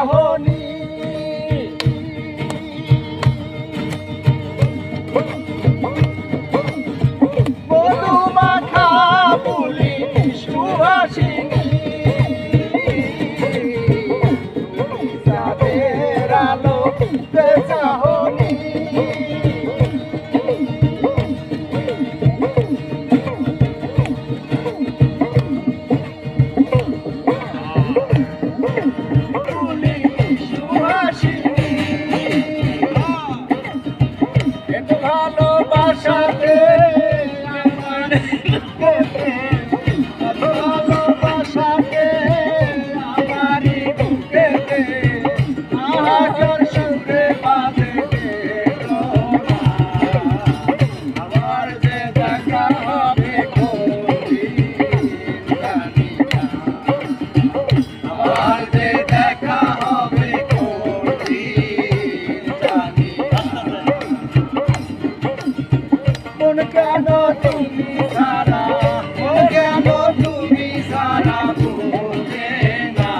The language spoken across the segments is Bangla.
চাহনি ভালোবাসাতে আমার কেন তুমি সারা? ও না?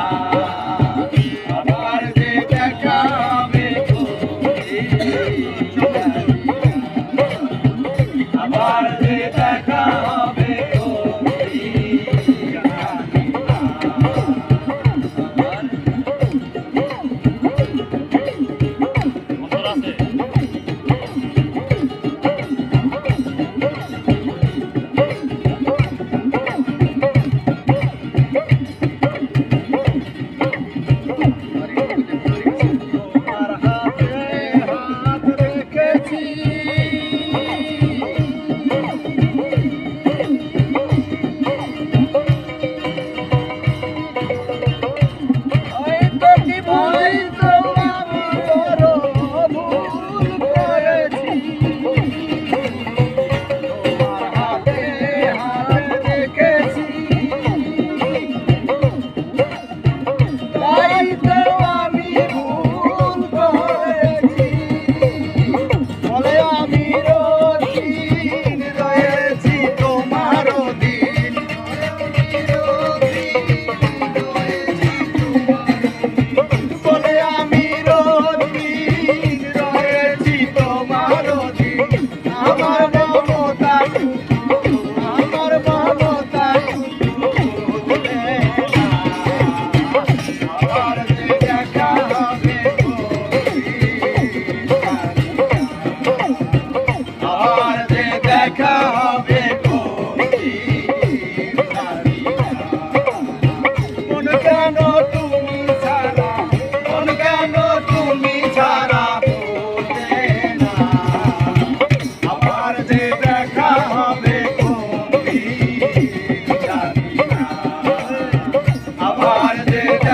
আবার যে দেখা আবার যে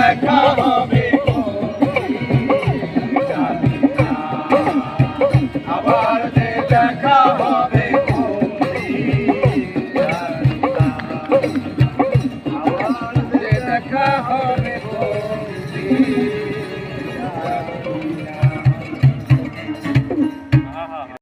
দেখা হবে। আবার যে দেখা হবে। আবার যে দেখা হবে